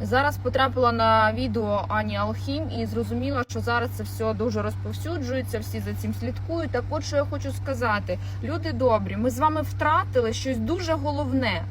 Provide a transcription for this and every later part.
Зараз потрапила на відео Ані Алхім і зрозуміла, що зараз це все дуже розповсюджується, всі за цим слідкують. Так от що я хочу сказати, люди добрі, ми з вами втратили щось дуже головне.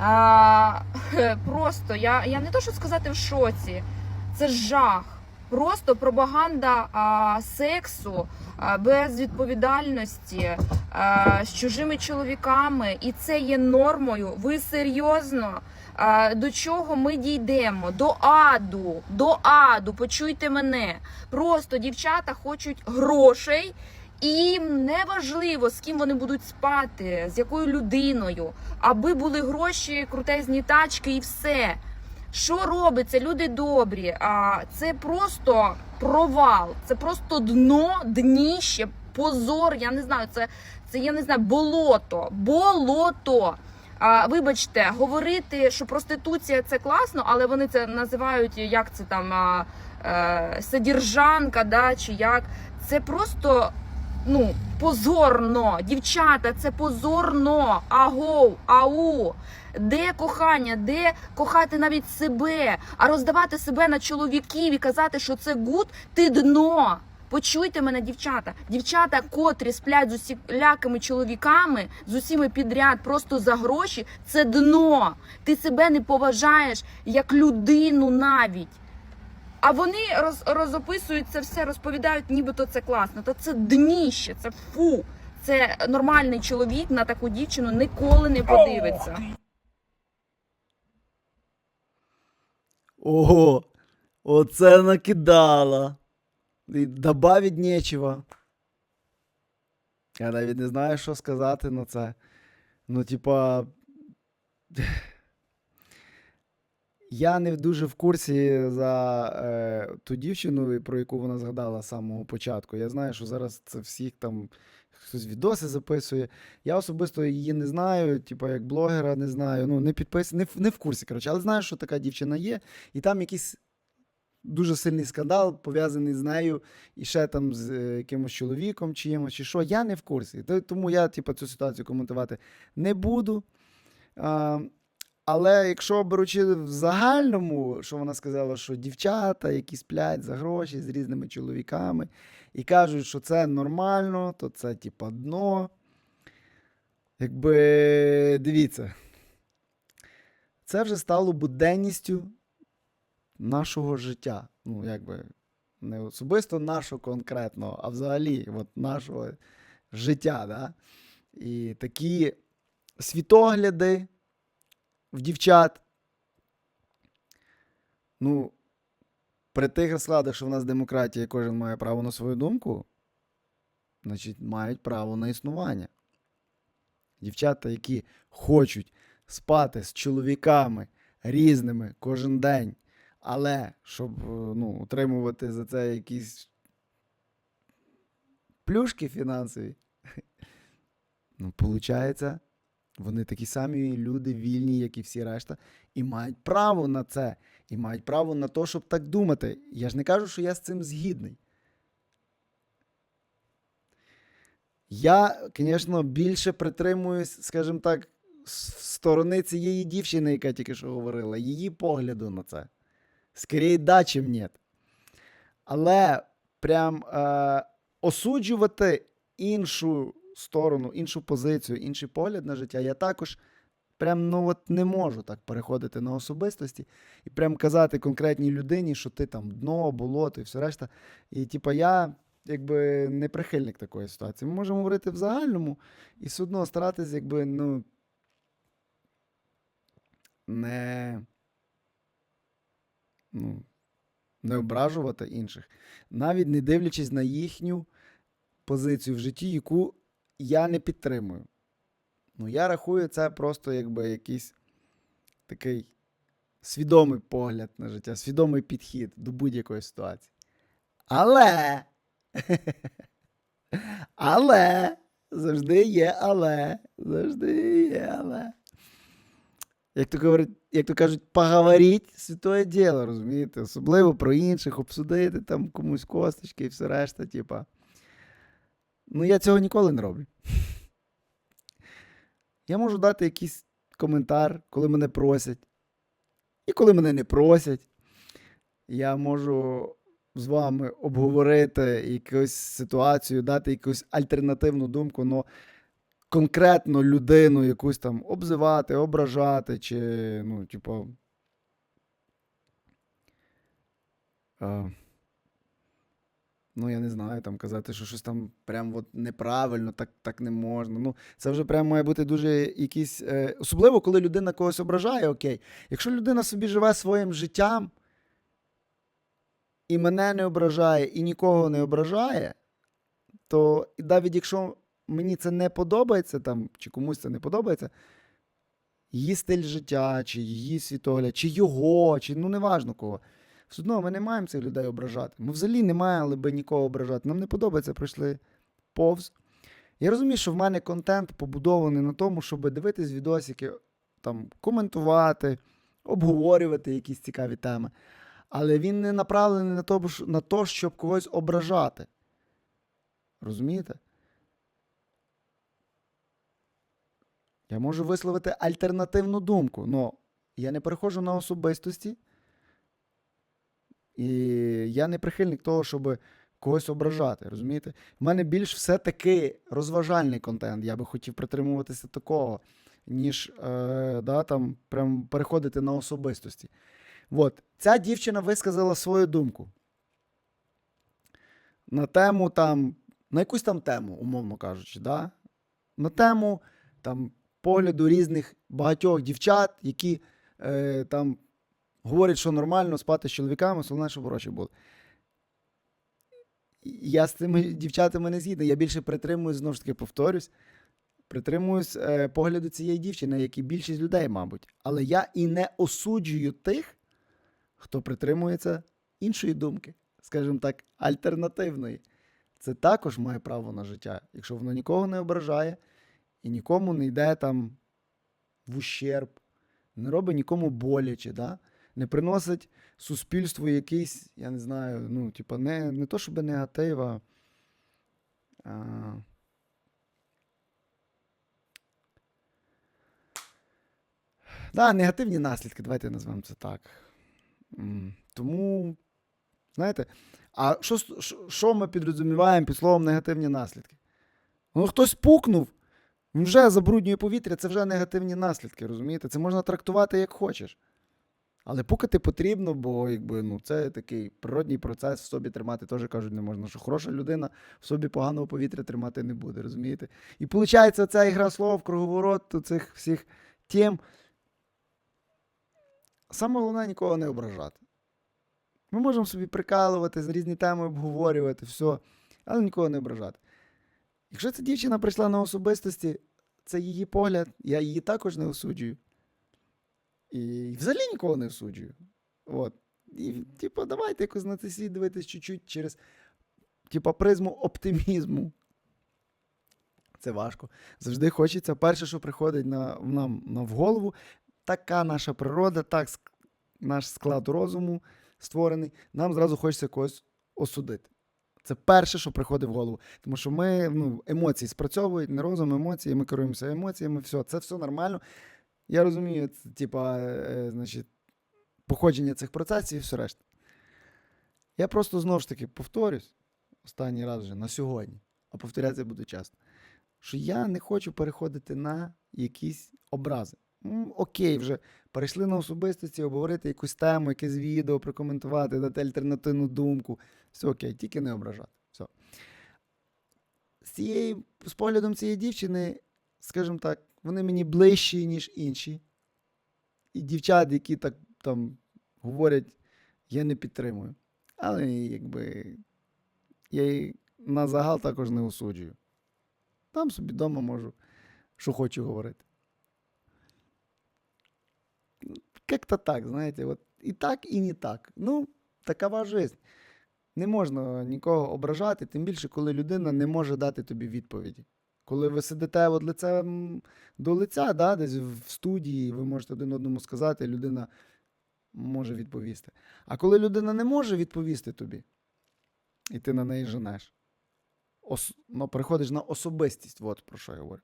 А, просто я, я не то, що сказати в шоці, це жах. Просто пропаганда а, сексу а, без відповідальності а, з чужими чоловіками, і це є нормою. Ви серйозно? А, До чого ми дійдемо? До аду, до аду, почуйте мене. Просто дівчата хочуть грошей, і їм не важливо, з ким вони будуть спати, з якою людиною, аби були гроші, крутезні тачки і все. Що робиться, люди добрі? А це просто провал, це просто дно, дніще, позор. Я не знаю, це, це я не знаю, болото, болото. А, вибачте, говорити, що проституція це класно, але вони це називають як це там а, е, содержанка, да, чи як. Це просто ну, позорно. Дівчата, це позорно. Агоу, ау. Де кохання, де кохати навіть себе, а роздавати себе на чоловіків і казати, що це гуд, ти дно. Почуйте мене, дівчата. Дівчата, котрі сплять з усілякими чоловіками, з усіми підряд, просто за гроші, це дно. Ти себе не поважаєш як людину навіть. А вони роз, розописують це все, розповідають, нібито це класно. Та це дніще, це фу. Це нормальний чоловік на таку дівчину ніколи не подивиться. Ого, оце накидала. І Добавить нечего. Я навіть не знаю, що сказати на це. Ну, типа. Я не дуже в курсі за е, ту дівчину, про яку вона згадала з самого початку. Я знаю, що зараз це всіх там хтось відоси записує. Я особисто її не знаю, типа як блогера не знаю. Ну, не підпис... не, в- не в курсі, коротше, але знаю, що така дівчина є, і там якийсь дуже сильний скандал пов'язаний з нею і ще там з е, якимось чоловіком чиїмось, чи що. Я не в курсі. Тому я, типу, цю ситуацію коментувати не буду. А, але якщо беручи в загальному, що вона сказала, що дівчата, які сплять за гроші з різними чоловіками, і кажуть, що це нормально, то це типа дно. Якби дивіться, це вже стало буденністю нашого життя. Ну, якби не особисто нашого конкретного, а взагалі от нашого життя. Да? І такі світогляди в дівчат. Ну, при тих розкладах, що в нас демократія, кожен має право на свою думку, значить, мають право на існування. Дівчата, які хочуть спати з чоловіками різними кожен день, але щоб е, ну, отримувати за це якісь плюшки фінансові, ну, виходить, вони такі самі люди вільні, як і всі решта, і мають право на це, і мають право на те, щоб так думати. Я ж не кажу, що я з цим згідний. Я, звісно, більше притримуюсь, скажімо так, сторони цієї дівчини, яка тільки що говорила, її погляду на це. Скоріше, да, чим ні. Але прям е, осуджувати іншу сторону, іншу позицію, інший погляд на життя, я також прям ну от не можу так переходити на особистості і прям казати конкретній людині, що ти там дно, болото і все решта. І типа я якби не прихильник такої ситуації. Ми можемо говорити в загальному і все одно старатись, якби, ну. Не, ну, не ображувати інших, навіть не дивлячись на їхню позицію в житті, яку я не підтримую. Ну, я рахую це просто якби якийсь такий свідомий погляд на життя, свідомий підхід до будь-якої ситуації. Але. Але. Завжди є але. Завжди є але. Як то, говорять, як то кажуть, поговоріть святое діло, розумієте? Особливо про інших, обсудити там комусь косточки і все решта, типа. Ну, я цього ніколи не роблю. Я можу дати якийсь коментар, коли мене просять. І коли мене не просять, я можу з вами обговорити якусь ситуацію, дати якусь альтернативну думку, але конкретно людину якусь там обзивати, ображати, чи, ну, типу. Ну, я не знаю, там казати, що щось там прям от неправильно, так, так не можна. Ну, це вже прям має бути дуже якийсь. Е, особливо, коли людина когось ображає, окей. Якщо людина собі живе своїм життям і мене не ображає, і нікого не ображає, то навіть якщо мені це не подобається, там, чи комусь це не подобається, її стиль життя, чи її світогляд, чи його, чи ну неважно кого. Все одно ми не маємо цих людей ображати. Ми взагалі не мали би нікого ображати. Нам не подобається, пройшли повз. Я розумію, що в мене контент побудований на тому, щоб дивитись відосики, там, коментувати, обговорювати якісь цікаві теми. Але він не направлений на то, на то, щоб когось ображати. Розумієте? Я можу висловити альтернативну думку, але я не переходжу на особистості. І я не прихильник того, щоб когось ображати. Розумієте? У мене більш все-таки розважальний контент. Я би хотів притримуватися такого, ніж е, да, там, прям переходити на особистості. От. Ця дівчина висказала свою думку. На тему там, на якусь там тему, умовно кажучи, да? на тему там, погляду різних багатьох дівчат, які е, там говорять, що нормально спати з чоловіками, головне, щоб гроші були. Я з цими дівчатами не згідний. Я більше притримуюсь, знову ж таки, повторюсь, притримуюсь е, погляду цієї дівчини, як і більшість людей, мабуть. Але я і не осуджую тих, хто притримується іншої думки, скажімо так, альтернативної. Це також має право на життя, якщо воно нікого не ображає і нікому не йде там в ущерб, не робить нікому боляче, да? Не приносить суспільству якийсь, я не знаю, ну, типа, не, не то, щоб негатив, а. Да, негативні наслідки, давайте назвемо це так. Тому, знаєте, а що, що- ми підрозуміваємо під словом негативні наслідки? Ну, хтось пукнув, вже забруднює повітря, це вже негативні наслідки, розумієте? Це можна трактувати як хочеш. Але пукати потрібно, бо якби, ну, це такий природній процес в собі тримати теж кажуть, не можна, що хороша людина в собі поганого повітря тримати не буде, розумієте? І виходить, ця ігра слов, круговорот цих всіх тем. Саме головне нікого не ображати. Ми можемо собі прикалувати, з різні теми обговорювати, все, але нікого не ображати. Якщо ця дівчина прийшла на особистості, це її погляд, я її також не осуджую. І взагалі нікого не осуджую. От. І, типу, давайте якось на це світ дивитись чуть-чуть через типу, призму оптимізму. Це важко. Завжди хочеться. Перше, що приходить на, нам на в голову, така наша природа, так наш склад розуму створений, нам зразу хочеться когось осудити. Це перше, що приходить в голову. Тому що ми ну, емоції спрацьовують, не розум, емоції, ми керуємося емоціями, все, це все нормально. Я розумію, типа, е, значить, походження цих процесів і все решта. Я просто знову ж таки повторюсь останній раз вже на сьогодні, а повторятися буду часто, що я не хочу переходити на якісь образи. М, Окей, вже перейшли на особистості, обговорити якусь тему, якесь відео, прокоментувати, дати альтернативну думку. Все окей, тільки не ображати. Все. З, цією, з поглядом цієї дівчини, скажімо так, вони мені ближчі, ніж інші. І дівчат, які так там говорять, я не підтримую. Але якби я її на загал також не осуджую. Там собі вдома можу, що хочу говорити. Как-то так, знаєте, от і так, і не так. Ну, такова жизнь. Не можна нікого ображати, тим більше, коли людина не може дати тобі відповіді. Коли ви сидите от лицем до лиця, да, десь в студії, ви можете один одному сказати, людина може відповісти. А коли людина не може відповісти тобі, і ти на неї женеш, ос, ну, переходиш на особистість, от про що я говорю.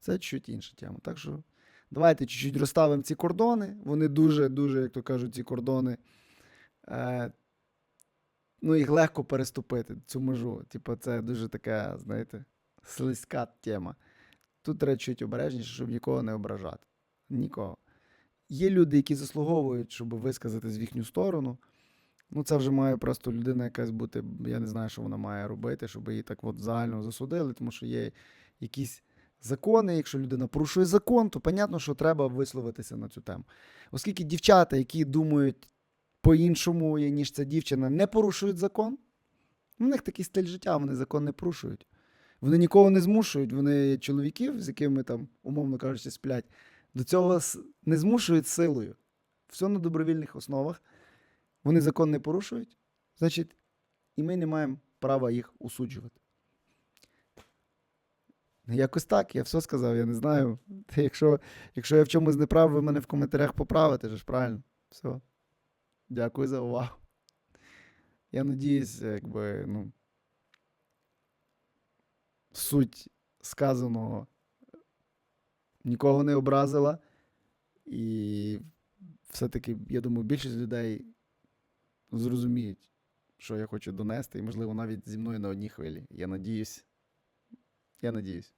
Це чуть інша тема. Так що Давайте чуть-чуть розставимо ці кордони. Вони дуже, дуже, як то кажуть, ці кордони. Е, ну, їх легко переступити, цю межу. Типу, це дуже така, знаєте, слизька тема. Тут треба чуть обережніше, щоб нікого не ображати. Нікого. Є люди, які заслуговують, щоб висказати в їхню сторону. Ну, це вже має просто людина якась бути. Я не знаю, що вона має робити, щоб її так от загально засудили, тому що є якісь закони. Якщо людина порушує закон, то понятно, що треба висловитися на цю тему. Оскільки дівчата, які думають по-іншому, ніж ця дівчина, не порушують закон, у них такий стиль життя, вони закон не порушують. Вони нікого не змушують, вони чоловіків, з якими там, умовно кажучи, сплять, до цього не змушують силою. Все на добровільних основах. Вони закон не порушують, значить, і ми не маємо права їх осуджувати. Якось так, я все сказав, я не знаю. Якщо, якщо я в чомусь не прав, ви мене в коментарях поправите, ж правильно. Все. Дякую за увагу. Я надіюсь, якби, ну, суть сказаного нікого не образила. І все-таки, я думаю, більшість людей зрозуміють, що я хочу донести, і, можливо, навіть зі мною на одній хвилі. Я надіюсь. Я надіюсь.